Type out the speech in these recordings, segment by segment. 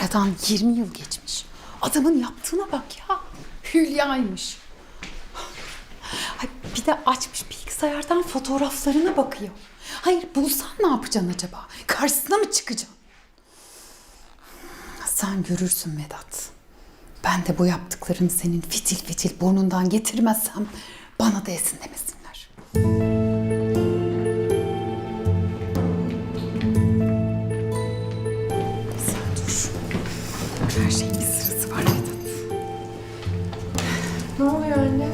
Aradan 20 yıl geçmiş. Adamın yaptığına bak ya. Hülya'ymış. Ay bir de açmış bilgisayardan fotoğraflarına bakıyor. Hayır bulsan ne yapacaksın acaba? Karşısına mı çıkacaksın? Sen görürsün Vedat. Ben de bu yaptıklarını senin fitil fitil burnundan getirmezsem bana da esin demesinler. Her şeyin bir sırası var Vedat. Ne oluyor anne?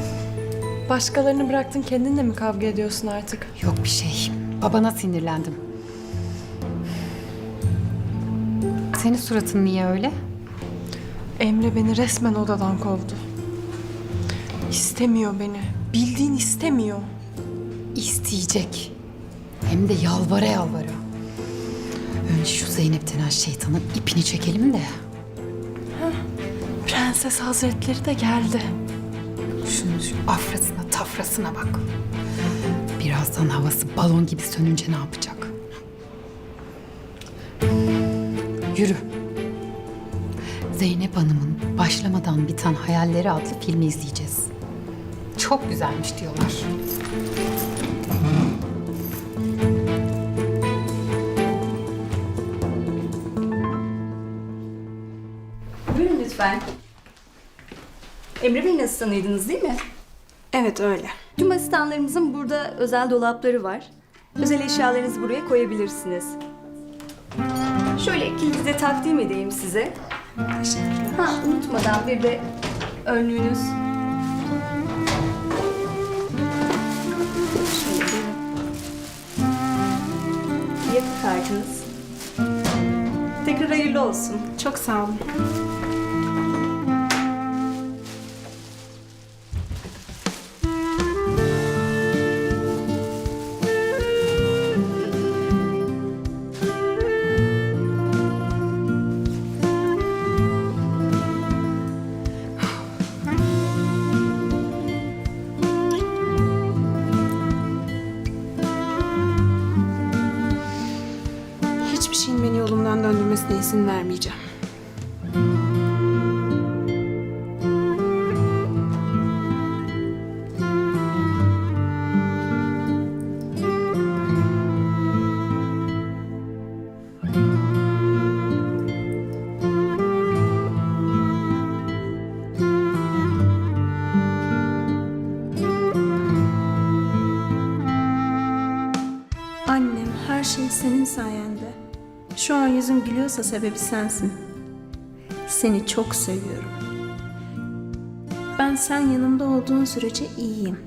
Başkalarını bıraktın kendinle mi kavga ediyorsun artık? Yok bir şey. Babana sinirlendim. Senin suratın niye öyle? Emre beni resmen odadan kovdu. İstemiyor beni. Bildiğin istemiyor. İsteyecek. Hem de yalvara yalvara. Önce şu Zeynep denen şeytanın ipini çekelim de. Prenses Hazretleri de geldi. Şunun şu afrasına tafrasına bak. Birazdan havası balon gibi sönünce ne yapacak? Yürü. Zeynep Hanım'ın başlamadan biten hayalleri adlı filmi izleyeceğiz. Çok güzelmiş diyorlar. Buyurun lütfen. Emre Bey'in asistanıydınız değil mi? Evet öyle. Tüm asistanlarımızın burada özel dolapları var. Özel eşyalarınızı buraya koyabilirsiniz. Şöyle kilidi de takdim edeyim size. Teşekkürler. Ha unutmadan bir de önlüğünüz. Şöyle bir yapı kartınız. Tekrar hayırlı olsun. Çok sağ olun. Yolumdan döndürmesine izin vermeyeceğim. Annem, her şey senin sayende. Şu an yüzüm gülüyorsa sebebi sensin. Seni çok seviyorum. Ben sen yanımda olduğun sürece iyiyim.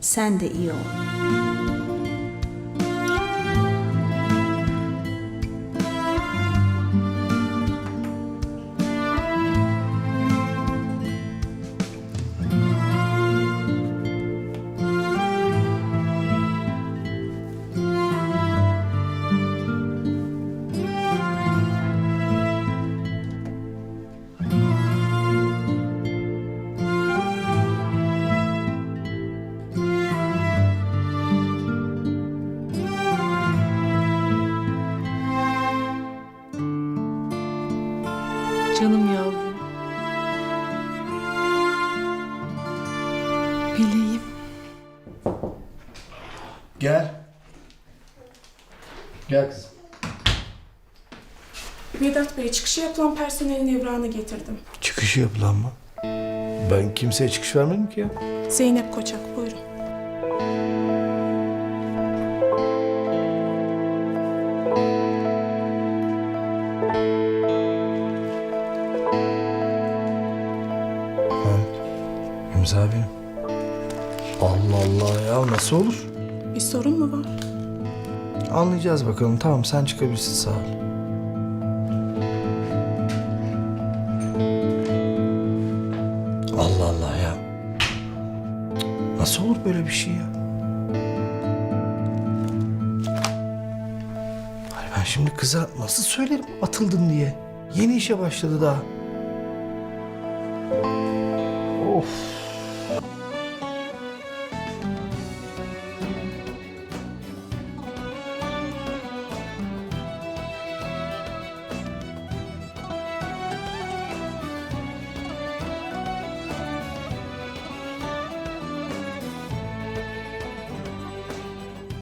Sen de iyi ol. Canım yavrum. Meleğim. Gel. Gel kızım. Vedat Bey çıkışı yapılan personelin evrağını getirdim. Çıkışı yapılan mı? Ben kimseye çıkış vermedim ki ya. Zeynep Koçak buyurun. Allah Allah ya nasıl olur? Bir sorun mu var? Anlayacağız bakalım. Tamam sen çıkabilirsin sağ ol. Allah Allah ya. Nasıl olur böyle bir şey ya? Hayır ben şimdi kıza nasıl söylerim atıldın diye. Yeni işe başladı daha. Of.